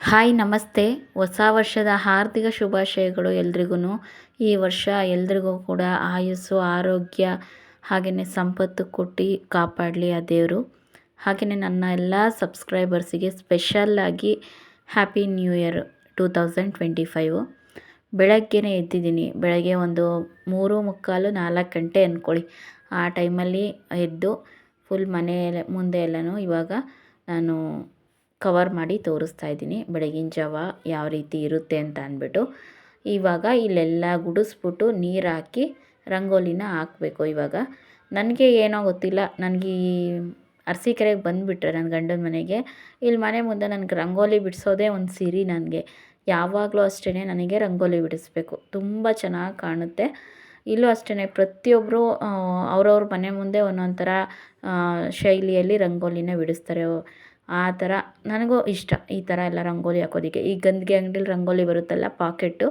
Hi, ನಮಸ್ತೆ. ಹೊಸ ವರ್ಷದ ಆರ್ಥಿಕ ಶುಭಾಶಯಗಳು ಎಲ್ರಿಗೂ ಈ ವರ್ಷ ಎಲ್ರಿಗೂ ಕೂಡ ಆಯುಸ್ಸು, ಆರೋಗ್ಯ ಹಾಗೆಯೇ ಸಂಪತ್ತು ಕೊಟ್ಟು ಕಾಪಾಡಲಿ ಆ ದೇವರು. ಹಾಗೆಯೇ ನನ್ನ ಎಲ್ಲ ಸಬ್ಸ್ಕ್ರೈಬರ್ಸಿಗೆ ಸ್ಪೆಷಲ್ಲಾಗಿ happy new year two thousand twenty five. ಬೆಳಗ್ಗೆನೇ ಎದ್ದಿದ್ದೀನಿ. ಬೆಳಗ್ಗೆ ಒಂದು ಮೂರು ಮುಕ್ಕಾಲು ನಾಲ್ಕು ಗಂಟೆ ಅಂದ್ಕೊಳ್ಳಿ. ಆ ಟೈಮಲ್ಲಿ ಎದ್ದು ಫುಲ್ ಮನೆ ಮುಂದೆ ಎಲ್ಲನೂ ಇವಾಗ ನಾನು ಕವರ್ ಮಾಡಿ ತೋರಿಸ್ತಾ ಇದ್ದೀನಿ. ಬೆಳಗಿನ ಜಾವ ಯಾವ ರೀತಿ ಇರುತ್ತೆ ಅಂತ ಅಂದ್ಬಿಟ್ಟು. ಇವಾಗ ಇಲ್ಲೆಲ್ಲ ಗುಡಿಸ್ಬಿಟ್ಟು ನೀರು ಹಾಕಿ ರಂಗೋಲಿನ ಹಾಕಬೇಕು ಇವಾಗ. ನನಗೆ ಏನೋ ಗೊತ್ತಿಲ್ಲ. ನನಗೆ ಈ ಅರಸೀಕೆರೆಗೆ ಬಂದುಬಿಟ್ರೆ ನನ್ನ ಗಂಡನ ಮನೆಗೆ. ಇಲ್ಲಿ ಮನೆ ಮುಂದೆ ನನಗೆ ರಂಗೋಲಿ ಬಿಡಿಸೋದೇ ಒಂದು ಸಿರಿ ನನಗೆ. ಯಾವಾಗಲೂ ಅಷ್ಟೇ ನನಗೆ ರಂಗೋಲಿ ಬಿಡಿಸ್ಬೇಕು. ತುಂಬ ಚೆನ್ನಾಗಿ ಕಾಣುತ್ತೆ. ಇಲ್ಲೂ ಅಷ್ಟೇ ಪ್ರತಿಯೊಬ್ಬರು ಅವ್ರವ್ರ ಮನೆ ಮುಂದೆ ಒಂದೊಂದು ಥರ ಶೈಲಿಯಲ್ಲಿ ರಂಗೋಲಿನ ಬಿಡಿಸ್ತಾರೆ. ಆ ಥರ ನನಗೂ ಇಷ್ಟ ಈ ಥರ ಎಲ್ಲ ರಂಗೋಲಿ ಹಾಕೋದಕ್ಕೆ. ಈ ಗಂದಿಗೆ ಅಂಗಡಿಲಿ ರಂಗೋಲಿ ಬರುತ್ತಲ್ಲ, ಪಾಕೆಟ್ಟು,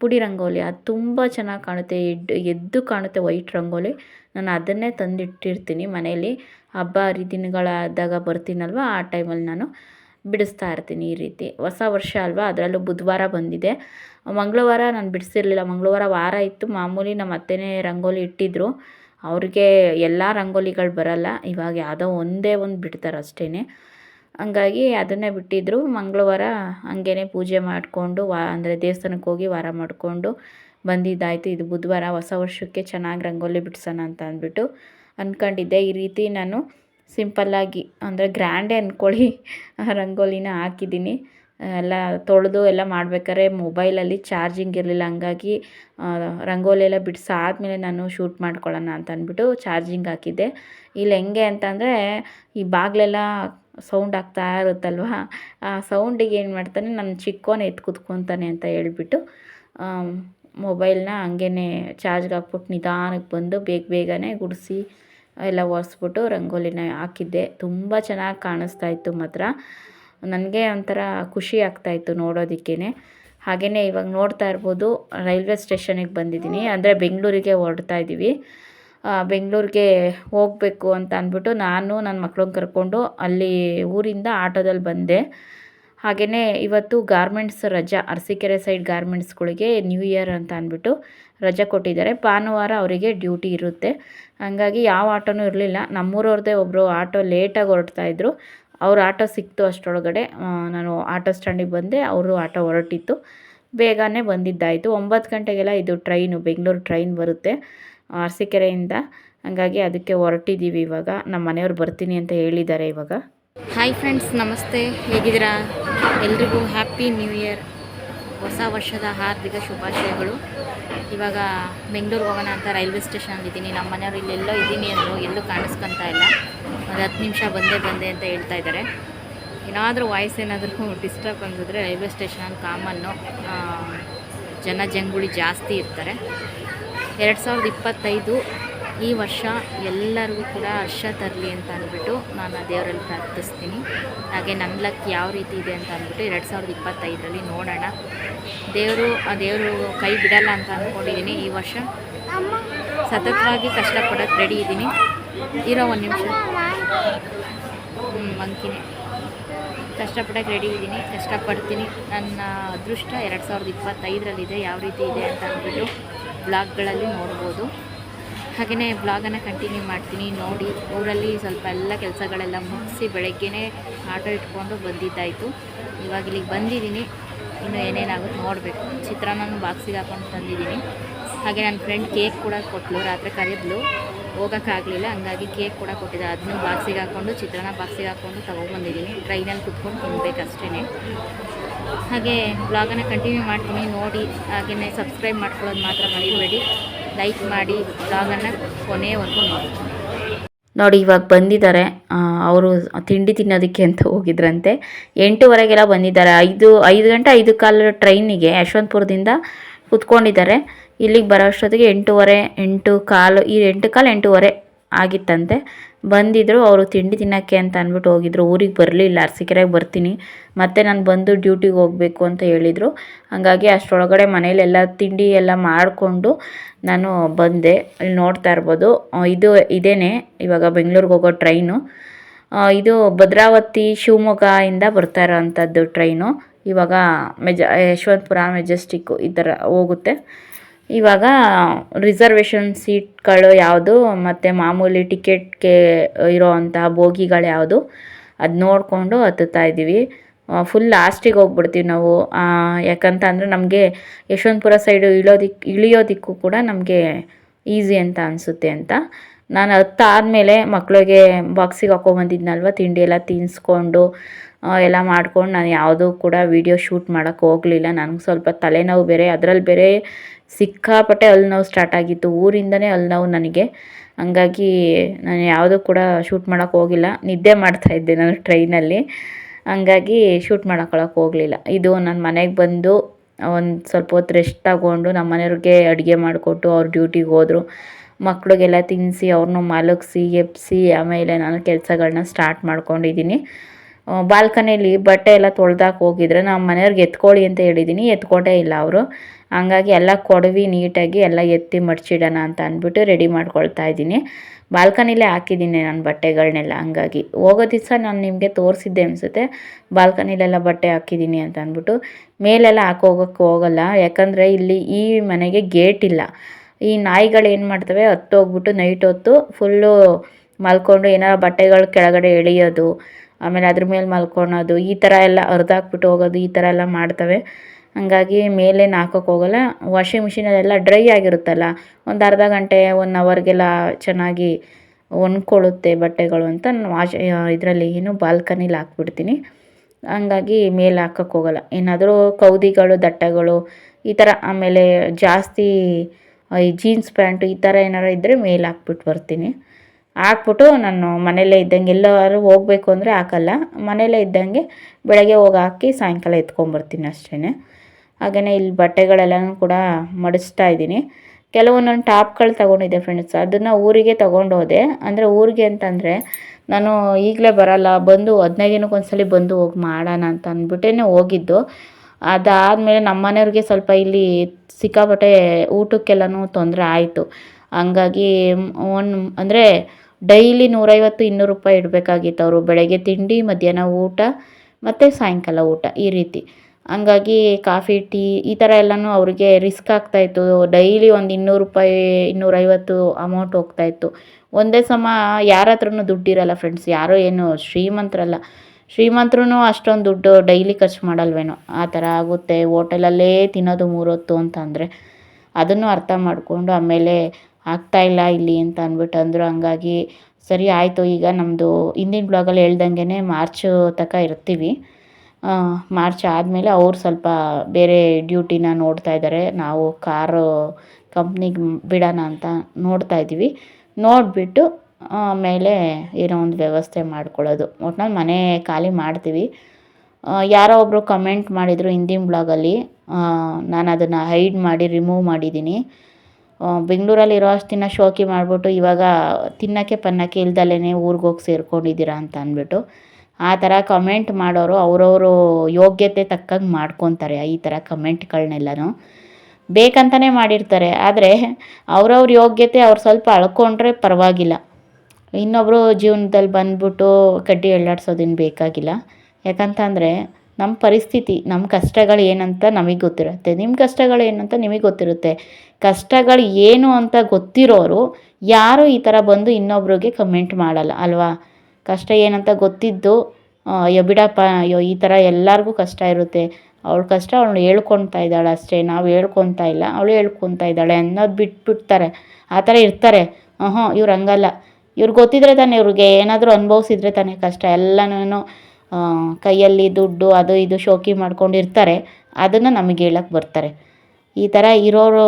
ಪುಡಿ ರಂಗೋಲಿ, ಅದು ತುಂಬ ಚೆನ್ನಾಗಿ ಕಾಣುತ್ತೆ. ಎಡ್ಡು ಎದ್ದು ಕಾಣುತ್ತೆ ವೈಟ್ ರಂಗೋಲಿ. ನಾನು ಅದನ್ನೇ ತಂದಿಟ್ಟಿರ್ತೀನಿ ಮನೆಯಲ್ಲಿ ಹಬ್ಬ ಹರಿದಿನಗಳಾದಾಗ ಬರ್ತೀನಲ್ವ, ಆ ಟೈಮಲ್ಲಿ ನಾನು. ಬಿಡಿಸ್ತಾ ಇರ್ತೀನಿ ಈ ರೀತಿ. ಹೊಸ ವರ್ಷ ಅಲ್ವಾ? ಅದರಲ್ಲೂ ಬುಧವಾರ ಬಂದಿದೆ. ಮಂಗಳವಾರ ನಾನು ಬಿಡಿಸಿರ್ಲಿಲ್ಲ. ಮಂಗಳವಾರ ವಾರ ಇತ್ತು. ಮಾಮೂಲಿ ನಮ್ಮ ಅತ್ತೆನೇ ರಂಗೋಲಿ ಇಟ್ಟಿದ್ದರು ಅವ್ರಿಗೆ ಎಲ್ಲ ರಂಗೋಲಿಗಳು ಬರಲ್ಲ. ಇವಾಗ ಯಾವುದೋ ಒಂದೇ ಒಂದು ಬಿಡ್ತಾರೆ ಅಷ್ಟೇ ಹಂಗಾಗಿ ಅದನ್ನೇ ಬಿಟ್ಟಿದ್ದರು ಮಂಗಳವಾರ ಹಂಗೇ ಪೂಜೆ ಮಾಡಿಕೊಂಡು ವಾ, ಅಂದರೆ ದೇವಸ್ಥಾನಕ್ಕೆ ಹೋಗಿ ವಾರ ಮಾಡಿಕೊಂಡು ಬಂದಿದ್ದಾಯಿತು. ಇದು ಬುಧವಾರ. ಹೊಸ ವರ್ಷಕ್ಕೆ ಚೆನ್ನಾಗಿ ರಂಗೋಲಿ ಬಿಡಿಸೋಣ ಅಂತ ಅಂದ್ಬಿಟ್ಟು ಅಂದ್ಕೊಂಡಿದ್ದೆ ಈ ರೀತಿ ನಾನು ಸಿಂಪಲ್ಲಾಗಿ ಅಂದರೆ ಗ್ರ್ಯಾಂಡೇ ಅಂದ್ಕೊಳ್ಳಿ ರಂಗೋಲಿನ ಹಾಕಿದ್ದೀನಿ. ಎಲ್ಲ ತೊಳೆದು ಎಲ್ಲ ಮಾಡ್ಬೇಕಾದ್ರೆ ಮೊಬೈಲಲ್ಲಿ ಚಾರ್ಜಿಂಗ್ ಇರಲಿಲ್ಲ. ಹಂಗಾಗಿ ರಂಗೋಲಿ ಎಲ್ಲ ಬಿಡಿಸಾದ್ಮೇಲೆ ನಾನು ಶೂಟ್ ಮಾಡ್ಕೊಳ್ಳೋಣ ಅಂತ ಅಂದ್ಬಿಟ್ಟು ಚಾರ್ಜಿಂಗ್ ಹಾಕಿದ್ದೆ. ಇಲ್ಲಿ ಹೆಂಗೆ ಅಂತಂದರೆ, ಈ ಬಾಗಿಲೆಲ್ಲ ಸೌಂಡ್ ಆಗ್ತಾ ಇರುತ್ತಲ್ವ? ಆ ಸೌಂಡಿಗೆ ಏನು ಮಾಡ್ತಾನೆ ನನ್ನ ಚಿಕ್ಕೋನ ಎತ್ತು ಕುತ್ಕೊತಾನೆ ಅಂತ ಹೇಳ್ಬಿಟ್ಟು ಮೊಬೈಲ್ನ ಹಂಗೇ ಚಾರ್ಜ್ಗೆ ಹಾಕ್ಬಿಟ್ಟು ನಿಧಾನಕ್ಕೆ ಬಂದು ಬೇಗ ಬೇಗನೆ ಗುಡಿಸಿ ಎಲ್ಲ ಒರೆಸ್ಬಿಟ್ಟು ರಂಗೋಲಿನ ಹಾಕಿದ್ದೆ. ತುಂಬ ಚೆನ್ನಾಗಿ ಕಾಣಿಸ್ತಾ ಇತ್ತು ಮಾತ್ರ. ನನಗೆ ಒಂಥರ ಖುಷಿ ಆಗ್ತಾಯಿತ್ತು ನೋಡೋದಕ್ಕೇ ಹಾಗೆಯೇ ಇವಾಗ ನೋಡ್ತಾ ಇರ್ಬೋದು, ರೈಲ್ವೆ ಸ್ಟೇಷನಿಗೆ ಬಂದಿದ್ದೀನಿ. ಅಂದರೆ ಬೆಂಗಳೂರಿಗೆ ಹೊರಡ್ತಾ ಇದ್ದೀವಿ ಬೆಂಗಳೂರಿಗೆ ಹೋಗಬೇಕು ಅಂತ ಅಂದ್ಬಿಟ್ಟು ನಾನು ನನ್ನ ಮಕ್ಳನ್ನ ಕರ್ಕೊಂಡು ಅಲ್ಲಿ ಊರಿಂದ ಆಟೋದಲ್ಲಿ ಬಂದೆ. ಹಾಗೆಯೇ ಇವತ್ತು ಗಾರ್ಮೆಂಟ್ಸ್ ರಜಾ, ಅರಸೀಕೆರೆ ಸೈಡ್ ಗಾರ್ಮೆಂಟ್ಸ್ಗಳಿಗೆ ನ್ಯೂ ಇಯರ್ ಅಂತ ಅಂದ್ಬಿಟ್ಟು ರಜೆ ಕೊಟ್ಟಿದ್ದಾರೆ. ಭಾನುವಾರ ಅವರಿಗೆ ಡ್ಯೂಟಿ ಇರುತ್ತೆ. ಹಾಗಾಗಿ ಯಾವ ಆಟೋನೂ ಇರಲಿಲ್ಲ. ನಮ್ಮೂರವ್ರದ್ದೇ ಒಬ್ಬರು ಆಟೋ ಲೇಟಾಗಿ ಹೊರಡ್ತಾಯಿದ್ರು ಅವ್ರ ಆಟೋ ಸಿಕ್ತು ಅಷ್ಟರೊಳಗಡೆ. ನಾನು ಆಟೋ ಸ್ಟ್ಯಾಂಡಿಗೆ ಬಂದೆ. ಅವರು ಆಟೋ ಹೊರಟಿತ್ತು. ಬೇಗನೆ ಬಂದಿದ್ದಾಯಿತು. ಒಂಬತ್ತು ಗಂಟೆಗೆಲ್ಲ ಇದು ಟ್ರೈನು, ಬೆಂಗಳೂರು ಟ್ರೈನ್ ಬರುತ್ತೆ ಅರಸೀಕೆರೆಯಿಂದ. ಹಂಗಾಗಿ ಅದಕ್ಕೆ ಹೊರಟಿದ್ದೀವಿ ಇವಾಗ. ನಮ್ಮ ಮನೆಯವ್ರು ಬರ್ತೀನಿ ಅಂತ ಹೇಳಿದ್ದಾರೆ ಇವಾಗ. ಹಾಯ್ ಫ್ರೆಂಡ್ಸ್ ನಮಸ್ತೆ. ಹೇಗಿದ್ದೀರಾ? ಎಲ್ರಿಗೂ ಹ್ಯಾಪಿ ನ್ಯೂ ಇಯರ್ ಹೊಸ ವರ್ಷದ ಹಾರ್ದಿಕ ಶುಭಾಶಯಗಳು. ಇವಾಗ ಬೆಂಗಳೂರು ಹೋಗೋಣ ಅಂತ ರೈಲ್ವೆ ಸ್ಟೇಷನಲ್ಲಿದ್ದೀನಿ ನಮ್ಮ ಮನೆಯವರು ಇಲ್ಲೆಲ್ಲೋ ಇದ್ದೀನಿ ಅಂದರು ಎಲ್ಲೂ ಕಾಣಿಸ್ಕೊತಾ ಇಲ್ಲ. ಒಂದು ಹತ್ತು ನಿಮಿಷ ಬಂದೇ ಬಂದೆ ಅಂತ ಹೇಳ್ತಾ ಇದ್ದಾರೆ. ಏನಾದರೂ ವಾಯ್ಸ್ ಏನಾದರೂ ಡಿಸ್ಟರ್ಬ್ ಆಗಿದ್ರೆ ರೈಲ್ವೆ ಸ್ಟೇಷನ್ ಕಾಮನ್ನು ಜನ ಜಂಗುಳಿ ಜಾಸ್ತಿ ಇರ್ತಾರೆ. ಎರಡು ಸಾವಿರದ ಇಪ್ಪತ್ತೈದು ಈ ವರ್ಷ ಎಲ್ಲರಿಗೂ ಕೂಡ ಹರ್ಷ ತರಲಿ ಅಂತ ಅಂದ್ಬಿಟ್ಟು ನಾನು ದೇವರಲ್ಲಿ ಪ್ರಾರ್ಥಿಸ್ತೀನಿ. ಹಾಗೆ ನನ್ನ ಲಕ್ ಯಾವ ರೀತಿ ಇದೆ ಅಂತ ಅಂದ್ಬಿಟ್ಟು ಎರಡು ಸಾವಿರದ ಇಪ್ಪತ್ತೈದರಲ್ಲಿ ನೋಡೋಣ. ದೇವರು, ಆ ದೇವರು ಕೈ ಬಿಡಲ್ಲ ಅಂತ ಅಂದ್ಕೊಂಡಿದ್ದೀನಿ ಈ ವರ್ಷ. ಸತತವಾಗಿ ಕಷ್ಟಪಡೋಕ್ಕೆ ರೆಡಿ ಇದ್ದೀನಿ. ಇರೋ ಒಂದು ನಿಮಿಷ. ಹ್ಞೂ ಕಷ್ಟಪಡೋಕ್ಕೆ ರೆಡಿ ಇದ್ದೀನಿ, ಕಷ್ಟಪಡ್ತೀನಿ. ನನ್ನ ಅದೃಷ್ಟ ಎರಡು ಸಾವಿರದ ಇಪ್ಪತ್ತೈದರಲ್ಲಿದೆ, ಯಾವ ರೀತಿ ಇದೆ ಅಂತ ಅಂದ್ಬಿಟ್ಟು ಬ್ಲಾಗ್ಗಳಲ್ಲಿ ನೋಡ್ಬೋದು. ಹಾಗೆಯೇ ಬ್ಲಾಗನ್ನು ಕಂಟಿನ್ಯೂ ಮಾಡ್ತೀನಿ. ನೋಡಿ, ಊರಲ್ಲಿ ಸ್ವಲ್ಪ ಎಲ್ಲ ಕೆಲಸಗಳೆಲ್ಲ ಮುಗಿಸಿ ಬೆಳಗ್ಗೆನೇ ಆಟೋ ಇಟ್ಕೊಂಡು ಬಂದಿದ್ದಾಯಿತು. ಇವಾಗ ಇಲ್ಲಿಗೆ ಬಂದಿದ್ದೀನಿ. ಇನ್ನು ಏನೇನಾಗುತ್ತೆ ನೋಡಬೇಕು. ಚಿತ್ರಾನ್ನ ಬಾಕ್ಸಿಗೆ ಹಾಕೊಂಡು ತಂದಿದ್ದೀನಿ. ಹಾಗೆ ನನ್ನ ಫ್ರೆಂಡ್ ಕೇಕ್ ಕೂಡ ಕೊಟ್ಟಳು ರಾತ್ರಿ ಕರೆದ್ಲು. ಹೋಗೋಕ್ಕಾಗಲಿಲ್ಲ. ಹಂಗಾಗಿ ಕೇಕ್ ಕೂಡ ಕೊಟ್ಟಿದ್ದೆ. ಅದನ್ನು ಬಾಕ್ಸಿಗೆ ಹಾಕ್ಕೊಂಡು ಚಿತ್ರಾನ್ನ ಬಾಕ್ಸಿಗೆ ಹಾಕ್ಕೊಂಡು ತೊಗೊಬಂದಿದ್ದೀನಿ ಟ್ರೈನಲ್ಲಿ ಕುತ್ಕೊಂಡು ತಿನ್ಬೇಕಷ್ಟೇ ಹಾಗೆ ಬ್ಲಾಗನ್ನು ಕಂಟಿನ್ಯೂ ಮಾಡ್ತೀನಿ. ನೋಡಿ, ಹಾಗೆಯೇ ಸಬ್ಸ್ಕ್ರೈಬ್ ಮಾಡ್ಕೊಳ್ಳೋದು ಮಾತ್ರ ಮರಿಬೇಡಿ. ಲೈಕ್ ಮಾಡಿ ಬ್ಲಾಗನ್ನು ಕೊನೆಯವರೆಗೂ ನೋಡಿ ನೋಡಿ, ಇವಾಗ ಬಂದಿದ್ದಾರೆ. ಅವರು ತಿಂಡಿ ತಿನ್ನೋದಕ್ಕೆ ಅಂತ ಹೋಗಿದ್ರಂತೆ. ಎಂಟುವರೆಗೆಲ್ಲ ಬಂದಿದ್ದಾರೆ. ಐದು ಐದು ಗಂಟೆ, ಐದು ಕಾಲ ಟ್ರೈನಿಗೆ ಯಶವಂತಪುರದಿಂದ ಕೂತ್ಕೊಂಡಿದ್ದಾರೆ. ಇಲ್ಲಿಗೆ ಬರೋ ಅಷ್ಟೊತ್ತಿಗೆ ಎಂಟೂವರೆ, ಎಂಟು ಕಾಲು, ಈ ಎಂಟು ಕಾಲು ಎಂಟೂವರೆ ಆಗಿತ್ತಂತೆ. ಬಂದಿದ್ದರು ಅವರು ತಿಂಡಿ ತಿನ್ನೋಕ್ಕೆ ಅಂತ ಅಂದ್ಬಿಟ್ಟು ಹೋಗಿದ್ರು. ಊರಿಗೆ ಬರಲಿಲ್ಲ, ಅರಸೀಕೆರೆಗೆ ಬರ್ತೀನಿ. ಮತ್ತೆ ನಾನು ಬಂದು ಡ್ಯೂಟಿಗೆ ಹೋಗಬೇಕು ಅಂತ ಹೇಳಿದರು. ಹಾಗಾಗಿ ಅಷ್ಟರೊಳಗಡೆ ಮನೇಲೆಲ್ಲ ತಿಂಡಿ ಎಲ್ಲ ಮಾಡಿಕೊಂಡು ನಾನು ಬಂದೆ. ಇಲ್ಲಿ ನೋಡ್ತಾ ಇರ್ಬೋದು. ಇದು ಇದೇನೆ, ಇವಾಗ ಬೆಂಗಳೂರಿಗೆ ಹೋಗೋ ಟ್ರೈನು. ಇದು ಭದ್ರಾವತಿ ಶಿವಮೊಗ್ಗದಿಂದ ಬರ್ತಾ ಇರೋವಂಥದ್ದು ಟ್ರೈನು. ಇವಾಗ ಮೆಜ, ಯಶವಂತಪುರ ಮೆಜೆಸ್ಟಿಕ್ಕು ಈ ಥರ ಹೋಗುತ್ತೆ. ಇವಾಗ ರಿಸರ್ವೇಶನ್ ಸೀಟ್ಗಳು ಯಾವುದು ಮತ್ತು ಮಾಮೂಲಿ ಟಿಕೆಟ್ಗೆ ಇರೋ ಅಂತಹ ಬೋಗಿಗಳು ಯಾವುದು, ಅದು ನೋಡಿಕೊಂಡು ಹತ್ತುತ್ತಾ ಇದ್ದೀವಿ. ಫುಲ್ ಲಾಸ್ಟಿಗೆ ಹೋಗ್ಬಿಡ್ತೀವಿ ನಾವು. ಯಾಕಂತ ಅಂದರೆ ನಮಗೆ ಯಶವಂತಪುರ ಸೈಡು ಇಳೋದಿಕ್ಕೆ ಇಳಿಯೋದಿಕ್ಕೂ ಕೂಡ ನಮಗೆ ಈಸಿ ಅಂತ ಅನಿಸುತ್ತೆ ಅಂತ. ನಾನು ಹತ್ತಾದಮೇಲೆ ಮಕ್ಕಳಿಗೆ ಬಾಕ್ಸಿಗೆ ಹಾಕೊಂಬಂದಿದ್ನಲ್ವ, ತಿಂಡಿ ಎಲ್ಲ ತಿನ್ನಿಸ್ಕೊಂಡು ಎಲ್ಲ ಮಾಡ್ಕೊಂಡು ನಾನು ಯಾವುದೂ ಕೂಡ ವೀಡಿಯೋ ಶೂಟ್ ಮಾಡೋಕ್ಕೆ ಹೋಗಲಿಲ್ಲ. ನನಗೆ ಸ್ವಲ್ಪ ತಲೆನೋವು ಬೇರೆ ಅದರಲ್ಲಿ ಬೇರೆ ಸಿಕ್ಕಾಪಟ್ಟೆ ಹಲ್ಲು ನೋವು ಸ್ಟಾರ್ಟ್ ಆಗಿತ್ತು. ಊರಿಂದನೇ ಹಲ್ಲು ನನಗೆ. ಹಂಗಾಗಿ ನಾನು ಯಾವುದೂ ಕೂಡ ಶೂಟ್ ಮಾಡೋಕ್ಕೆ ಹೋಗಿಲ್ಲ. ನಿದ್ದೆ ಮಾಡ್ತಾಯಿದ್ದೆ ನಾನು ಟ್ರೈನಲ್ಲಿ ಹಂಗಾಗಿ ಶೂಟ್ ಮಾಡ್ಕೊಳಕ್ಕೆ ಹೋಗಲಿಲ್ಲ. ಇದು ನನ್ನ ಮನೆಗೆ ಬಂದು ಒಂದು ಸ್ವಲ್ಪ ಹೊತ್ತು ರೆಸ್ಟ್ ತಗೊಂಡು ನಮ್ಮ ಮನೆಯವ್ರಿಗೆ ಅಡುಗೆ ಮಾಡಿಕೊಟ್ಟು ಅವ್ರು ಡ್ಯೂಟಿಗೆ ಹೋದರು. ಮಕ್ಕಳಿಗೆಲ್ಲ ತಿನ್ನಿಸಿ ಅವ್ರನ್ನೂ ಮಲಗಿಸಿ ಎಬ್ಬಿಸಿ ಆಮೇಲೆ ನಾನು ಕೆಲಸಗಳನ್ನ ಸ್ಟಾರ್ಟ್ ಮಾಡ್ಕೊಂಡಿದ್ದೀನಿ ಬಾಲ್ಕನಿಯಲ್ಲಿ ಬಟ್ಟೆ ಎಲ್ಲ ತೊಳ್ದಾಕ ಹೋಗಿದ್ರೆ ನಮ್ಮ ಮನೆಯವ್ರಿಗೆ ಎತ್ಕೊಳ್ಳಿ ಅಂತ ಹೇಳಿದ್ದೀನಿ ಎತ್ಕೊಂಡೇ ಇಲ್ಲ ಅವರು. ಹಂಗಾಗಿ ಎಲ್ಲ ಕೊಡವಿ ನೀಟಾಗಿ ಎಲ್ಲ ಎತ್ತಿ ಮಡ್ಚಿಡೋಣ ಅಂತ ಅಂದ್ಬಿಟ್ಟು ರೆಡಿ ಮಾಡ್ಕೊಳ್ತಾ ಇದ್ದೀನಿ. ಬಾಲ್ಕನಿಲೇ ಹಾಕಿದ್ದೀನಿ ನಾನು ಬಟ್ಟೆಗಳನ್ನೆಲ್ಲ ಹಂಗಾಗಿ. ಹೋಗೋ ದಿವಸ ನಾನು ನಿಮಗೆ ತೋರಿಸಿದ್ದೆ ಅನಿಸುತ್ತೆ, ಬಾಲ್ಕನಿಲೆಲ್ಲ ಬಟ್ಟೆ ಹಾಕಿದ್ದೀನಿ ಅಂತ ಅಂದ್ಬಿಟ್ಟು. ಮೇಲೆಲ್ಲ ಹಾಕೋಗೋಕ್ಕೆ ಹೋಗಲ್ಲ, ಯಾಕಂದರೆ ಇಲ್ಲಿ ಈ ಮನೆಗೆ ಗೇಟ್ ಇಲ್ಲ. ಈ ನಾಯಿಗಳು ಏನು ಮಾಡ್ತವೆ, ಹತ್ತೋಗ್ಬಿಟ್ಟು ನೈಟ್ ಹೊತ್ತು ಫುಲ್ಲು ಮಲ್ಕೊಂಡು ಏನಾರ ಬಟ್ಟೆಗಳು ಕೆಳಗಡೆ ಎಳೆಯೋದು ಆಮೇಲೆ ಅದ್ರ ಮೇಲೆ ಮಲ್ಕೊಳೋದು, ಈ ಥರ ಎಲ್ಲ ಹರಿದಾಕ್ಬಿಟ್ಟು ಹೋಗೋದು, ಈ ಥರ ಎಲ್ಲ ಮಾಡ್ತವೆ. ಹಂಗಾಗಿ ಮೇಲೇನು ಹಾಕೋಕ್ಕೆ ಹೋಗೋಲ್ಲ. ವಾಷಿಂಗ್ ಮಿಷಿನಲ್ಲೆಲ್ಲ ಡ್ರೈ ಆಗಿರುತ್ತಲ್ಲ, ಒಂದು ಅರ್ಧ ಗಂಟೆ ಒನ್ ಅವರ್ಗೆಲ್ಲ ಚೆನ್ನಾಗಿ ಒಣ್ಕೊಳ್ಳುತ್ತೆ ಬಟ್ಟೆಗಳು ಅಂತ ನಾನು ವಾಶ್ ಇದರಲ್ಲಿ ಏನು ಬಾಲ್ಕನಿಲಿ ಹಾಕ್ಬಿಡ್ತೀನಿ. ಹಂಗಾಗಿ ಮೇಲೆ ಹಾಕೋಕ್ಕೆ ಹೋಗೋಲ್ಲ. ಏನಾದರೂ ಕೌದಿಗಳು, ದಟ್ಟಗಳು, ಈ ಥರ ಆಮೇಲೆ ಜಾಸ್ತಿ, ಈ ಜೀನ್ಸ್ ಪ್ಯಾಂಟು ಈ ಥರ ಏನಾರು ಇದ್ದರೆ ಮೇಲೆ ಹಾಕ್ಬಿಟ್ಟು ಬರ್ತೀನಿ. ಹಾಕ್ಬಿಟ್ಟು ನಾನು ಮನೆಯಲ್ಲೇ ಇದ್ದಂಗೆ ಎಲ್ಲರೂ ಹೋಗಬೇಕು ಅಂದರೆ ಹಾಕಲ್ಲ. ಮನೆಯಲ್ಲೇ ಇದ್ದಂಗೆ ಬೆಳಗ್ಗೆ ಹೋಗಿ ಹಾಕಿ ಸಾಯಂಕಾಲ ಎತ್ಕೊಂಬರ್ತೀನಿ ಅಷ್ಟೇ ಹಾಗೆಯೇ ಇಲ್ಲಿ ಬಟ್ಟೆಗಳೆಲ್ಲನೂ ಕೂಡ ಮಡಿಸ್ತಾ ಇದ್ದೀನಿ. ಕೆಲವೊಂದೊಂದು ಟಾಪ್ಗಳು ತೊಗೊಂಡಿದ್ದೆ ಫ್ರೆಂಡ್ಸ್. ಅದನ್ನು ಊರಿಗೆ ತೊಗೊಂಡೋದೆ. ಅಂದರೆ ಊರಿಗೆ ಅಂತಂದರೆ ನಾನು ಈಗಲೇ ಬರಲ್ಲ. ಬಂದು ಹದಿನೈದು ಒಂದ್ಸಲ ಬಂದು ಹೋಗಿ ಮಾಡೋಣ ಅಂತ ಅಂದ್ಬಿಟ್ಟೇ ಹೋಗಿದ್ದು. ಅದಾದಮೇಲೆ ನಮ್ಮ ಮನೆಯವ್ರಿಗೆ ಸ್ವಲ್ಪ ಇಲ್ಲಿ ಸಿಕ್ಕಾಪಟ್ಟೆ ಊಟಕ್ಕೆಲ್ಲನೂ ತೊಂದರೆ ಆಯಿತು. ಹಂಗಾಗಿ ಒನ್ ಅಂದರೆ ಡೈಲಿ ನೂರೈವತ್ತು ಇನ್ನೂರು ರೂಪಾಯಿ ಇಡಬೇಕಾಗಿತ್ತು ಅವರು. ಬೆಳಗ್ಗೆ ತಿಂಡಿ, ಮಧ್ಯಾಹ್ನ ಊಟ, ಮತ್ತು ಸಾಯಂಕಾಲ ಊಟ ಈ ರೀತಿ. ಹಂಗಾಗಿ ಕಾಫಿ, ಟೀ ಈ ಥರ ಎಲ್ಲನೂ ಅವ್ರಿಗೆ ರಿಸ್ಕ್ ಆಗ್ತಾಯಿತ್ತು ಡೈಲಿ ಒಂದು ಇನ್ನೂರು ರೂಪಾಯಿ, ಇನ್ನೂರೈವತ್ತು ಅಮೌಂಟ್ ಹೋಗ್ತಾಯಿತ್ತು ಒಂದೇ ಸಮ ಯಾರ ಹತ್ರನೂ ದುಡ್ಡಿರಲ್ಲ ಫ್ರೆಂಡ್ಸ್ ಯಾರೋ ಏನು ಶ್ರೀಮಂತರಲ್ಲ. ಶ್ರೀಮಂತರೂ ಅಷ್ಟೊಂದು ದುಡ್ಡು ಡೈಲಿ ಖರ್ಚು ಮಾಡಲ್ವೇನೋ. ಆ ಥರ ಆಗುತ್ತೆ. ಹೋಟೆಲಲ್ಲೇ ತಿನ್ನೋದು ಮೂರೊತ್ತು ಅಂತ ಅಂದರೆ ಅದನ್ನು ಅರ್ಥ ಮಾಡಿಕೊಂಡು ಆಮೇಲೆ ಆಗ್ತಾಯಿಲ್ಲ ಇಲ್ಲಿ ಅಂತ ಅಂದ್ಬಿಟ್ಟು ಅಂದರು. ಹಂಗಾಗಿ ಸರಿ ಆಯಿತು, ಈಗ ನಮ್ಮದು ಹಿಂದಿನ ಬ್ಲಾಗಲ್ಲಿ ಹೇಳ್ದಂಗೆ ಮಾರ್ಚ್ ತನಕ ಇರ್ತೀವಿ. ಮಾರ್ಚ್ ಆದಮೇಲೆ ಅವ್ರು ಸ್ವಲ್ಪ ಬೇರೆ ಡ್ಯೂಟಿನ ನೋಡ್ತಾ ಇದ್ದಾರೆ ನಾವು ಕಾರು ಕಂಪ್ನಿಗೆ ಬಿಡೋಣ ಅಂತ ನೋಡ್ತಾ ಇದ್ದೀವಿ. ನೋಡಿಬಿಟ್ಟು ಆಮೇಲೆ ಏನೋ ಒಂದು ವ್ಯವಸ್ಥೆ ಮಾಡ್ಕೊಳ್ಳೋದು. ಒಟ್ನಲ್ಲಿ ಮನೆ ಖಾಲಿ ಮಾಡ್ತೀವಿ. ಯಾರೋ ಒಬ್ಬರು ಕಮೆಂಟ್ ಮಾಡಿದರು ಹಿಂದಿನ ಬ್ಲಾಗಲ್ಲಿ ನಾನು ಅದನ್ನು ಹೈಡ್ ಮಾಡಿ ರಿಮೂವ್ ಮಾಡಿದ್ದೀನಿ ಬೆಂಗಳೂರಲ್ಲಿ ಇರೋ ಅಷ್ಟಿನ ಶೋಕಿ ಮಾಡಿಬಿಟ್ಟು ಇವಾಗ ತಿನ್ನೋಕ್ಕೆ ಪನ್ನಕ್ಕೆ ಇಲ್ದಲೇ ಹೋಗಿ ಸೇರ್ಕೊಂಡಿದ್ದೀರಾ ಅಂತ ಅಂದ್ಬಿಟ್ಟು ಆ ಥರ ಕಮೆಂಟ್ ಮಾಡೋರು ಅವರವರು ಯೋಗ್ಯತೆ ತಕ್ಕಂಗೆ ಮಾಡ್ಕೊತಾರೆ ಈ ಥರ ಕಮೆಂಟ್ಗಳನ್ನೆಲ್ಲನೂ. ಬೇಕಂತಲೇ ಮಾಡಿರ್ತಾರೆ, ಆದರೆ ಅವ್ರವ್ರ ಯೋಗ್ಯತೆ ಅವ್ರು ಸ್ವಲ್ಪ ಅಳ್ಕೊಂಡ್ರೆ ಪರವಾಗಿಲ್ಲ. ಇನ್ನೊಬ್ಬರು ಜೀವನದಲ್ಲಿ ಬಂದ್ಬಿಟ್ಟು ಕಡ್ಡಿ ಎಳ್ಳಾಡ್ಸೋದೇನು ಬೇಕಾಗಿಲ್ಲ. ಯಾಕಂತಂದರೆ ನಮ್ಮ ಪರಿಸ್ಥಿತಿ ನಮ್ಮ ಕಷ್ಟಗಳು ಏನಂತ ನಮಗೆ ಗೊತ್ತಿರುತ್ತೆ. ನಿಮ್ಮ ಕಷ್ಟಗಳು ಏನಂತ ನಿಮಗೆ ಗೊತ್ತಿರುತ್ತೆ. ಕಷ್ಟಗಳು ಏನು ಅಂತ ಗೊತ್ತಿರೋರು ಯಾರು ಈ ಥರ ಬಂದು ಇನ್ನೊಬ್ರಿಗೆ ಕಮೆಂಟ್ ಮಾಡಲ್ಲ, ಅಲ್ವಾ? ಕಷ್ಟ ಏನಂತ ಗೊತ್ತಿದ್ದು ಅಯ್ಯೋ ಬಿಡಪ್ಪ ಅಯ್ಯೋ, ಈ ಥರ ಎಲ್ಲರಿಗೂ ಕಷ್ಟ ಇರುತ್ತೆ. ಅವಳ ಕಷ್ಟ ಅವಳು ಹೇಳ್ಕೊತಾ ಇದ್ದಾಳೆ ಅಷ್ಟೇ, ನಾವು ಹೇಳ್ಕೊತಾ ಇಲ್ಲ, ಅವಳು ಹೇಳ್ಕೊತಾ ಇದ್ದಾಳೆ ಅನ್ನೋದು ಬಿಟ್ಬಿಡ್ತಾರೆ. ಆ ಥರ ಇರ್ತಾರೆ. ಹ್ಞೂ ಇವ್ರು ಹಂಗಲ್ಲ. ಇವ್ರು ಗೊತ್ತಿದ್ರೆ ತಾನೇ ಇವ್ರಿಗೆ, ಏನಾದರೂ ಅನುಭವಿಸಿದ್ರೆ ತಾನೇ ಕಷ್ಟ. ಎಲ್ಲನೂ ಕೈಯಲ್ಲಿ ದುಡ್ಡು, ಅದು ಇದು ಶೋಕಿ ಮಾಡ್ಕೊಂಡಿರ್ತಾರೆ. ಅದನ್ನು ನಮಗೆ ಹೇಳಕ್ಕೆ ಬರ್ತಾರೆ. ಈ ಥರ ಇರೋರು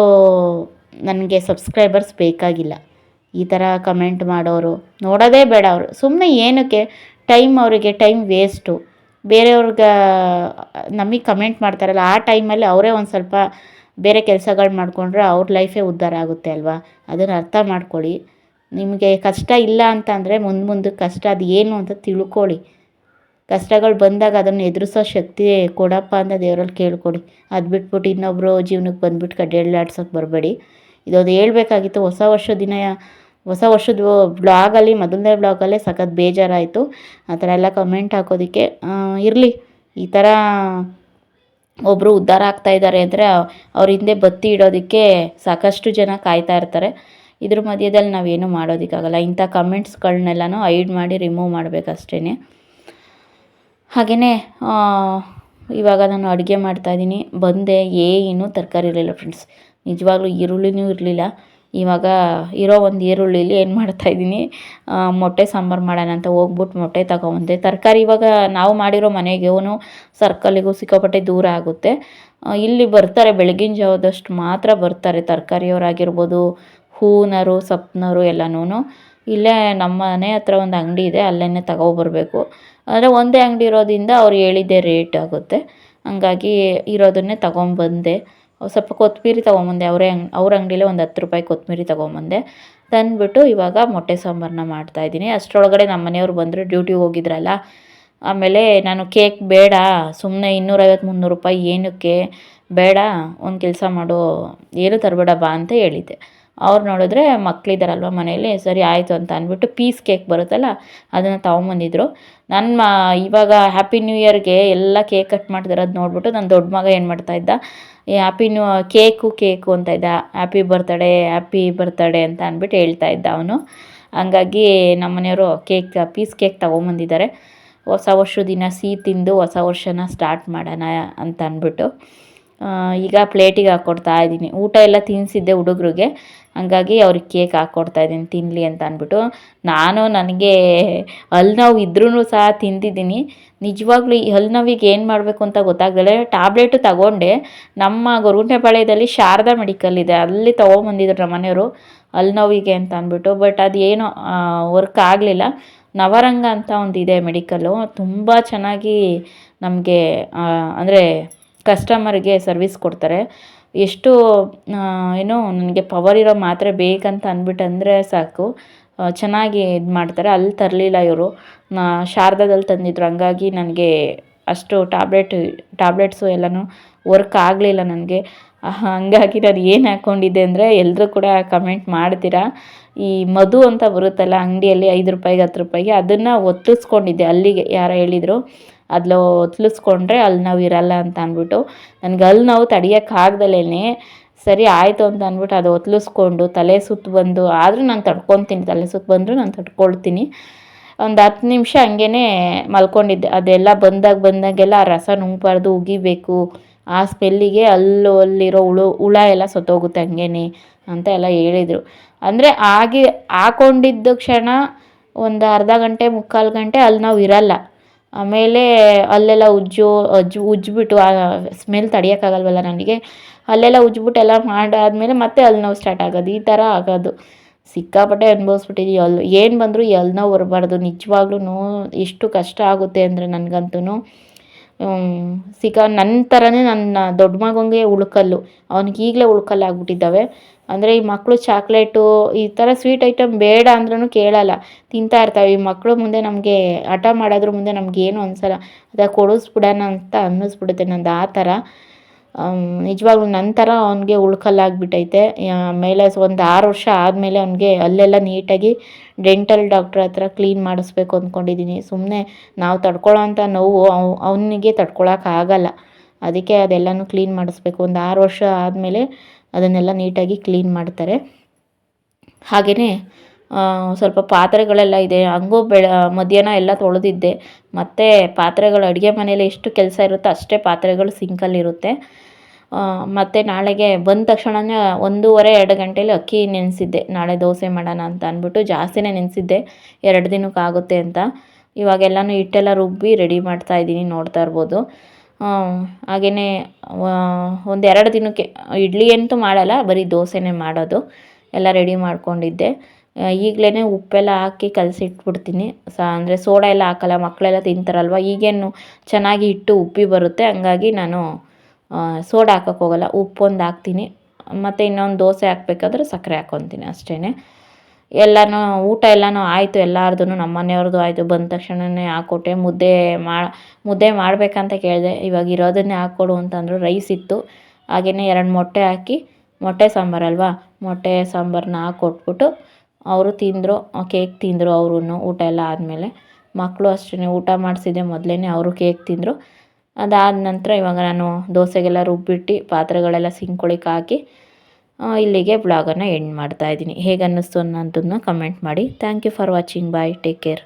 ನನಗೆ ಸಬ್ಸ್ಕ್ರೈಬರ್ಸ್ ಬೇಕಾಗಿಲ್ಲ. ಈ ಥರ ಕಮೆಂಟ್ ಮಾಡೋರು ನೋಡೋದೇ ಬೇಡ ಅವರು. ಸುಮ್ಮನೆ ಏನಕ್ಕೆ ಟೈಮ್ ಅವರಿಗೆ ಟೈಮ್ ವೇಸ್ಟು ಬೇರೆಯವ್ರಿಗೆ ನಮಗೆ ಕಮೆಂಟ್ ಮಾಡ್ತಾರಲ್ಲ, ಆ ಟೈಮಲ್ಲಿ ಅವರೇ ಒಂದು ಸ್ವಲ್ಪ ಬೇರೆ ಕೆಲಸಗಳು ಮಾಡಿಕೊಂಡ್ರೆ ಅವ್ರ ಲೈಫೇ ಉದ್ಧಾರ ಆಗುತ್ತೆ ಅಲ್ವಾ? ಅದನ್ನು ಅರ್ಥ ಮಾಡ್ಕೊಳ್ಳಿ. ನಿಮಗೆ ಕಷ್ಟ ಇಲ್ಲ ಅಂತಂದರೆ ಮುಂದೆ ಮುಂದೆ ಕಷ್ಟ, ಅದು ಏನು ಅಂತ ತಿಳ್ಕೊಳ್ಳಿ. ಕಷ್ಟಗಳು ಬಂದಾಗ ಅದನ್ನು ಎದುರಿಸೋ ಶಕ್ತಿ ಕೊಡಪ್ಪ ಅಂತ ದೇವರಲ್ಲಿ ಕೇಳ್ಕೊಡಿ. ಅದು ಬಿಟ್ಬಿಟ್ಟು ಇನ್ನೊಬ್ಬರು ಜೀವನಕ್ಕೆ ಬಂದ್ಬಿಟ್ಟು ಆಡ್ಸೋಕೆ ಬರಬೇಡಿ. ಇದೊಂದು ಹೇಳ್ಬೇಕಾಗಿತ್ತು, ಹೊಸ ವರ್ಷ ದಿನ, ಹೊಸ ವರ್ಷದ ಬ್ಲಾಗಲ್ಲಿ ಮೊದಲನೇ ಬ್ಲಾಗಲ್ಲೇ ಸಖತ್ ಬೇಜಾರಾಯಿತು. ಆ ಥರ ಎಲ್ಲ ಕಮೆಂಟ್ ಹಾಕೋದಕ್ಕೆ ಇರಲಿ. ಈ ಥರ ಒಬ್ಬರು ಉದ್ಧಾರ ಆಗ್ತಾ ಇದ್ದಾರೆ ಅಂದರೆ ಅವ್ರ ಹಿಂದೆ ಬತ್ತಿ ಇಡೋದಕ್ಕೆ ಸಾಕಷ್ಟು ಜನ ಕಾಯ್ತಾ ಇರ್ತಾರೆ. ಇದ್ರ ಮಧ್ಯದಲ್ಲಿ ನಾವೇನು ಮಾಡೋದಕ್ಕಾಗಲ್ಲ. ಇಂಥ ಕಮೆಂಟ್ಸ್ಗಳನ್ನೆಲ್ಲನೂ ಐಡ್ ಮಾಡಿ ರಿಮೂವ್ ಮಾಡಬೇಕಷ್ಟೇ ಹಾಗೆಯೇ ಇವಾಗ ನಾನು ಅಡುಗೆ ಮಾಡ್ತಾಯಿದ್ದೀನಿ ಬಂದೆ ಏನೂ ತರಕಾರಿ ಇರಲಿಲ್ಲ ಫ್ರೆಂಡ್ಸ್ ನಿಜವಾಗ್ಲೂ ಈರುಳ್ಳಿನೂ ಇರಲಿಲ್ಲ. ಇವಾಗ ಇರೋ ಒಂದು ಈರುಳ್ಳಿಲಿ ಏನು ಮಾಡ್ತಾಯಿದ್ದೀನಿ ಮೊಟ್ಟೆ ಸಾಂಬಾರು ಮಾಡೋಣ ಅಂತ ಹೋಗ್ಬಿಟ್ಟು ಮೊಟ್ಟೆ ತಗೊಂಬಂದೆ. ತರಕಾರಿ ಇವಾಗ ನಾವು ಮಾಡಿರೋ ಮನೆಗೂ ಸರ್ಕಲ್ಲಿಗೂ ಸಿಕ್ಕಾಪಟ್ಟೆ ದೂರ ಆಗುತ್ತೆ. ಇಲ್ಲಿ ಬರ್ತಾರೆ, ಬೆಳಗಿನ ಜಾವದಷ್ಟು ಮಾತ್ರ ಬರ್ತಾರೆ ತರಕಾರಿಯವರಾಗಿರ್ಬೋದು, ಹೂನರು ಸೊಪ್ಪಿನವರು ಎಲ್ಲನೂ ಇಲ್ಲೇ ನಮ್ಮ ಮನೆ ಹತ್ರ ಒಂದು ಅಂಗಡಿ ಇದೆ ಅಲ್ಲೇ ತಗೊಬರ್ಬೇಕು. ಆದರೆ ಒಂದೇ ಅಂಗಡಿ ಇರೋದ್ರಿಂದ ಅವ್ರು ಹೇಳಿದ್ದೆ ರೇಟ್ ಆಗುತ್ತೆ. ಹಂಗಾಗಿ ಇರೋದನ್ನೇ ತೊಗೊಂಬಂದೆ. ಸ್ವಲ್ಪ ಕೊತ್ತಂಬ್ರಿ ತೊಗೊಂಬಂದೆ. ಅವರೇ ಅಂಗ್, ಅವ್ರ ಅಂಗಡಿಲೇ ಒಂದು ಹತ್ತು ರೂಪಾಯಿ ಕೊತ್ತಂಬ್ರಿ ತೊಗೊಂಬಂದೆ. ತಂದುಬಿಟ್ಟು ಇವಾಗ ಮೊಟ್ಟೆ ಸಾಂಬಾರನ್ನ ಮಾಡ್ತಾಯಿದ್ದೀನಿ ಅಷ್ಟರೊಳಗಡೆ ನಮ್ಮ ಮನೆಯವ್ರು ಬಂದರು ಡ್ಯೂಟಿಗೆ ಹೋಗಿದ್ರಲ್ಲ, ಆಮೇಲೆ ನಾನು ಕೇಕ್ ಬೇಡ ಸುಮ್ಮನೆ ಇನ್ನೂರೈವತ್ತು ಮುನ್ನೂರು ರೂಪಾಯಿ ಏನಕ್ಕೆ ಬೇಡ, ಒಂದು ಕೆಲಸ ಮಾಡು, ಏನು ತರಬೇಡ ಬಾ ಅಂತ ಹೇಳಿದ್ದೆ. ಅವ್ರು ನೋಡಿದ್ರೆ ಮಕ್ಕಳಿದ್ದಾರಲ್ವ ಮನೆಯಲ್ಲಿ? ಸರಿ, ಆಯಿತು ಅಂತ ಅಂದ್ಬಿಟ್ಟು ಪೀಸ್ ಕೇಕ್ ಬರುತ್ತಲ್ಲ, ಅದನ್ನು ತೊಗೊಂಬಂದಿದ್ರು. ನನ್ನ ಇವಾಗ ಹ್ಯಾಪಿ ನ್ಯೂ ಇಯರ್ಗೆ ಎಲ್ಲ ಕೇಕ್ ಕಟ್ ಮಾಡ್ತಿರೋದು ನೋಡಿಬಿಟ್ಟು ನನ್ನ ದೊಡ್ಡ ಮಗ ಏನು ಮಾಡ್ತಾಯಿದ್ದ ಈ ಹ್ಯಾಪಿ ನ್ಯೂ ಕೇಕು ಕೇಕು ಅಂತ ಇದ್ದ. ಹ್ಯಾಪಿ ಬರ್ತಡೇ ಹ್ಯಾಪಿ ಬರ್ತಡೇ ಅಂತ ಅಂದ್ಬಿಟ್ಟು ಹೇಳ್ತಾ ಇದ್ದ ಅವನು. ಹಂಗಾಗಿ ನಮ್ಮ ಮನೆಯವರು ಕೇಕ್, ಪೀಸ್ ಕೇಕ್ ತೊಗೊಂಬಂದಿದ್ದಾರೆ. ಹೊಸ ವರ್ಷದ ದಿನ ಸಿಹಿ ತಿಂದು ಹೊಸ ವರ್ಷನ ಸ್ಟಾರ್ಟ್ ಮಾಡೋಣ ಅಂತ ಅಂದ್ಬಿಟ್ಟು. ಈಗ ಪ್ಲೇಟಿಗೆ ಹಾಕ್ಕೊಡ್ತಾ ಇದ್ದೀನಿ. ಊಟ ಎಲ್ಲ ತಿನ್ನಿಸಿದ್ದೆ ಹುಡುಗ್ರಿಗೆ. ಹಂಗಾಗಿ ಅವ್ರಿಗೆ ಕೇಕ್ ಹಾಕ್ಕೊಡ್ತಾ ಇದ್ದೀನಿ ತಿನ್ನಲಿ ಅಂತ ಅಂದ್ಬಿಟ್ಟು. ನಾನು ನನಗೆ ಹಲ್ಲು ನೋವು ಇದ್ರೂ ಸಹ ತಿಂದಿದ್ದೀನಿ. ನಿಜವಾಗ್ಲೂ ಈ ಹಲ್ಲು ನೋವಿಗೆ ಏನು ಮಾಡಬೇಕು ಅಂತ ಗೊತ್ತಾಗಲ್ಲ ಟ್ಯಾಬ್ಲೆಟು ತಗೊಂಡೆ. ನಮ್ಮ ಗೊರಗುಂಟೆಪಾಳ್ಯದಲ್ಲಿ ಶಾರದಾ ಮೆಡಿಕಲ್ ಇದೆ. ಅಲ್ಲಿ ತೊಗೊಂಬಂದಿದ್ರು ನಮ್ಮ ಮನೆಯವರು ಹಲ್ಲು ನೋವಿಗೆ ಅಂತ ಅಂದ್ಬಿಟ್ಟು. ಬಟ್ ಅದು ಏನೋ ವರ್ಕ್ ಆಗಲಿಲ್ಲ. ನವರಂಗ ಅಂತ ಒಂದು ಇದೆ ಮೆಡಿಕಲ್ಲು. ತುಂಬ ಚೆನ್ನಾಗಿ ನಮಗೆ ಅಂದರೆ ಕಸ್ಟಮರ್ಗೆ ಸರ್ವಿಸ್ ಕೊಡ್ತಾರೆ. ಎಷ್ಟು ಏನು ನನಗೆ ಪವರ್ ಇರೋ ಮಾತ್ರೆ ಬೇಕಂತ ಅಂದ್ಬಿಟ್ಟು ಅಂದರೆ ಸಾಕು ಚೆನ್ನಾಗಿ ಇದು ಮಾಡ್ತಾರೆ. ಅಲ್ಲಿ ತರಲಿಲ್ಲ ಇವರು. ಶಾರದಾದಲ್ಲಿ ತಂದಿದ್ರು. ಹಂಗಾಗಿ ನನಗೆ ಅಷ್ಟು ಟ್ಯಾಬ್ಲೆಟ್ ಟ್ಯಾಬ್ಲೆಟ್ಸು ಎಲ್ಲನೂ ವರ್ಕ್ ಆಗಲಿಲ್ಲ ನನಗೆ. ಹಾಗಾಗಿ ನಾನು ಏನು ಹಾಕ್ಕೊಂಡಿದ್ದೆ ಅಂದರೆ ಎಲ್ಲರೂ ಕೂಡ ಕಮೆಂಟ್ ಮಾಡ್ತೀರಾ? ಈ ಮಧು ಅಂತ ಬರುತ್ತಲ್ಲ ಅಂಗಡಿಯಲ್ಲಿ ಐದು ರೂಪಾಯಿಗೆ, ಹತ್ತು ರೂಪಾಯಿಗೆ, ಅದನ್ನು ಒತ್ತಿಸ್ಕೊಂಡಿದ್ದೆ ಅಲ್ಲಿಗೆ, ಯಾರು ಹೇಳಿದರು. ಅದ್ಲು ಒತ್ಲಿಸ್ಕೊಂಡ್ರೆ ಅಲ್ಲಿ ನಾವು ಇರಲ್ಲ ಅಂತ ಅಂದ್ಬಿಟ್ಟು ನನಗೆ ಅಲ್ಲಿ ನಾವು ತಡಿಯೋಕ್ಕಾಗ್ದಲೇ ಸರಿ ಆಯಿತು ಅಂತ ಅಂದ್ಬಿಟ್ಟು ಅದು ಒತ್ಲಿಸ್ಕೊಂಡು ತಲೆ ಸುತ್ತು ಬಂದು, ಆದರೂ ನಾನು ತಡ್ಕೊತೀನಿ, ತಲೆ ಸುತ್ತು ಬಂದರೂ ನಾನು ತಡ್ಕೊಳ್ತೀನಿ. ಒಂದು ಹತ್ತು ನಿಮಿಷ ಹಂಗೇ ಮಲ್ಕೊಂಡಿದ್ದೆ. ಅದೆಲ್ಲ ಬಂದಾಗ ಬಂದಾಗೆಲ್ಲ ಆ ರಸ ನುಂಗ್ಬಾರ್ದು, ಉಗಿಬೇಕು. ಆ ಸ್ಮೆಲ್ಲಿಗೆ ಅಲ್ಲೂ ಅಲ್ಲಿರೋ ಹುಳು ಹುಳ ಎಲ್ಲ ಸತ್ತೋಗುತ್ತೆ ಹಂಗೇನೆ ಅಂತ ಎಲ್ಲ ಹೇಳಿದರು. ಅಂದರೆ ಆಗಿ ಹಾಕೊಂಡಿದ್ದ ಕ್ಷಣ ಒಂದು ಅರ್ಧ ಗಂಟೆ, ಮುಕ್ಕಾಲು ಗಂಟೆ ಅಲ್ಲಿ ನಾವು ಇರಲ್ಲ. ಆಮೇಲೆ ಅಲ್ಲೆಲ್ಲ ಉಜ್ಜು ಅಜ್ಜು ಉಜ್ಜಿಬಿಟ್ಟು, ಆ ಸ್ಮೆಲ್ ತಡಿಯೋಕ್ಕಾಗಲ್ವಲ್ಲ ನನಗೆ? ಅಲ್ಲೆಲ್ಲ ಉಜ್ಜಿಬಿಟ್ಟು ಎಲ್ಲ ಮಾಡಾದ್ಮೇಲೆ ಮತ್ತೆ ಅಲ್ಲಿ ನೋವು ಸ್ಟಾರ್ಟ್ ಆಗೋದು. ಈ ಥರ ಆಗೋದು. ಸಿಕ್ಕಾಪಟ್ಟೆ ಅನುಭವಿಸ್ಬಿಟ್ಟಿದ್ದೀವಿ ಅಲ್ಲಿ ಏನು ಬಂದರೂ ಎಲ್ಲಿ ನೋವು ಬರಬಾರ್ದು. ನಿಜವಾಗ್ಲೂ ಎಷ್ಟು ಕಷ್ಟ ಆಗುತ್ತೆ ಅಂದರೆ ನನಗಂತೂ ಸಿಕ್ಕ ನನ್ನ ಥರನೇ ನನ್ನ ದೊಡ್ಡ ಮಗನಿಗೆ ಉಳ್ಕಲ್ಲು. ಅವ್ನಿಗೆ ಈಗಲೇ ಉಳ್ಕಲ್ಲು ಆಗ್ಬಿಟ್ಟಿದ್ದಾವೆ ಅಂದರೆ ಈ ಮಕ್ಕಳು ಚಾಕ್ಲೇಟು, ಈ ಥರ ಸ್ವೀಟ್ ಐಟಮ್ ಬೇಡ ಅಂದ್ರೂ ಕೇಳಲ್ಲ. ತಿಂತಾ ಇರ್ತಾವೆ. ಈ ಮಕ್ಕಳು ಮುಂದೆ ನಮಗೆ ಹಠ ಮಾಡೋದ್ರ ಮುಂದೆ ನಮಗೇನು ಅನ್ಸಲ್ಲ. ಅದ ಕೊಡಿಸ್ಬಿಡೋಣ ಅಂತ ಅನ್ನಿಸ್ಬಿಡುತ್ತೆ ನಂದು ಆ ಥರ ನಿಜವಾಗ್ಲೂ ನನ್ನ ಥರ ಅವ್ನಿಗೆ ಉಳ್ಕಲ್ಲಾಗ್ಬಿಟ್ಟೈತೆ. ಆಮೇಲೆ ಒಂದು ಆರು ವರ್ಷ ಆದಮೇಲೆ ಅವನಿಗೆ ಅಲ್ಲೆಲ್ಲ ನೀಟಾಗಿ ಡೆಂಟಲ್ ಡಾಕ್ಟ್ರ್ ಹತ್ರ ಕ್ಲೀನ್ ಮಾಡಿಸ್ಬೇಕು ಅಂದ್ಕೊಂಡಿದ್ದೀನಿ. ಸುಮ್ಮನೆ ನಾವು ತಡ್ಕೊಳ್ಳೋ ಅಂಥ ನೋವು ಅವ್, ಅವನಿಗೆ ತಡ್ಕೊಳ್ಳೋಕ್ಕಾಗಲ್ಲ ಅದಕ್ಕೆ ಅದೆಲ್ಲನೂ ಕ್ಲೀನ್ ಮಾಡಿಸ್ಬೇಕು. ಒಂದು ಆರು ವರ್ಷ ಆದಮೇಲೆ ಅದನ್ನೆಲ್ಲ ನೀಟಾಗಿ ಕ್ಲೀನ್ ಮಾಡ್ತಾರೆ. ಹಾಗೆಯೇ ಸ್ವಲ್ಪ ಪಾತ್ರೆಗಳೆಲ್ಲ ಇದೆ. ಹಂಗೂ ಬೆಳ, ಮಧ್ಯಾಹ್ನ ಎಲ್ಲ ತೊಳೆದಿದ್ದೆ. ಮತ್ತು ಪಾತ್ರೆಗಳು ಅಡುಗೆ ಮನೇಲಿ ಎಷ್ಟು ಕೆಲಸ ಇರುತ್ತೋ ಅಷ್ಟೇ ಪಾತ್ರೆಗಳು ಸಿಂಕಲ್ಲಿರುತ್ತೆ ಮತ್ತು ನಾಳೆಗೆ ಬಂದ ತಕ್ಷಣವೇ ಒಂದೂವರೆ, ಎರಡು ಗಂಟೇಲಿ ಅಕ್ಕಿ ನೆನೆಸಿದ್ದೆ. ನಾಳೆ ದೋಸೆ ಮಾಡೋಣ ಅಂತ ಅಂದ್ಬಿಟ್ಟು ಜಾಸ್ತಿನೇ ನೆನೆಸಿದ್ದೆ. ಎರಡು ದಿನಕ್ಕಾಗುತ್ತೆ ಅಂತ. ಇವಾಗೆಲ್ಲನೂ ಹಿಟ್ಟೆಲ್ಲ ರುಬ್ಬಿ ರೆಡಿ ಮಾಡ್ತಾ ಇದ್ದೀನಿ, ನೋಡ್ತಾ ಇರ್ಬೋದು. ಹಾಗೆಯೇ ಒಂದು ಎರಡು ದಿನಕ್ಕೆ, ಇಡ್ಲಿ ಅಂತೂ ಮಾಡಲ್ಲ, ಬರೀ ದೋಸೆನೇ ಮಾಡೋದು. ಎಲ್ಲ ರೆಡಿ ಮಾಡ್ಕೊಂಡಿದ್ದೆ. ಈಗಲೇ ಉಪ್ಪೆಲ್ಲ ಹಾಕಿ ಕಲಸಿಟ್ಬಿಡ್ತೀನಿ. ಸ, ಅಂದರೆ ಸೋಡಾ ಎಲ್ಲ ಹಾಕಲ್ಲ ಮಕ್ಕಳೆಲ್ಲ ತಿಂತಾರಲ್ವ, ಈಗೇನು ಚೆನ್ನಾಗಿ ಹಿಟ್ಟು ಉಪ್ಪಿ ಬರುತ್ತೆ, ಹಂಗಾಗಿ ನಾನು ಸೋಡಾ ಹಾಕೋಕ್ಕೋಗಲ್ಲ ಉಪ್ಪೊಂದು ಹಾಕ್ತೀನಿ. ಮತ್ತು ಇನ್ನೊಂದು ದೋಸೆ ಹಾಕ್ಬೇಕಾದ್ರೆ ಸಕ್ಕರೆ ಹಾಕ್ಕೊತೀನಿ ಅಷ್ಟೇ ಎಲ್ಲನೂ, ಊಟ ಎಲ್ಲನೂ ಆಯಿತು ಎಲ್ಲಾರ್ದು ನಮ್ಮ ಮನೆಯವ್ರದ್ದು ಆಯಿತು. ಬಂದ ತಕ್ಷಣವೇ ಹಾಕ್ಕೊಟ್ಟೆ ಮುದ್ದೆ ಮಾ, ಮುದ್ದೆ ಮಾಡಬೇಕಂತ ಕೇಳಿದೆ. ಇವಾಗ ಇರೋದನ್ನೇ ಹಾಕ್ಕೊಡು ಅಂತಂದರು ರೈಸ್ ಇತ್ತು. ಹಾಗೆಯೇ ಎರಡು ಮೊಟ್ಟೆ ಹಾಕಿ, ಮೊಟ್ಟೆ ಸಾಂಬಾರಲ್ವಾ ಮೊಟ್ಟೆ ಸಾಂಬಾರನ್ನ ಹಾಕ್ಕೊಟ್ಬಿಟ್ಟು ಅವರು ತಿಂದರು ಕೇಕ್ ತಿಂದರು ಅವ್ರೂ ಊಟ ಎಲ್ಲ ಆದಮೇಲೆ. ಮಕ್ಕಳು ಅಷ್ಟೇ ಊಟ ಮಾಡಿಸಿದೆ ಮೊದಲೇ ಅವರು ಕೇಕ್ ತಿಂದರು. ಅದಾದ ನಂತರ ಇವಾಗ ನಾನು ದೋಸೆಗೆಲ್ಲ ರುಬ್ಬಿಟ್ಟು ಪಾತ್ರೆಗಳೆಲ್ಲ ಸಿಂಕೊಳಿಕ್ಕೆ ಹಾಕಿ ಇಲ್ಲಿಗೆ ಬ್ಲಾಗನ್ನು ಎಂಡ್ ಮಾಡ್ತಾ ಇದ್ದೀನಿ. ಹೇಗೆ ಅನ್ನಿಸ್ತು ಅನ್ನೋದನ್ನು ಕಮೆಂಟ್ ಮಾಡಿ. Thank you for watching bye take care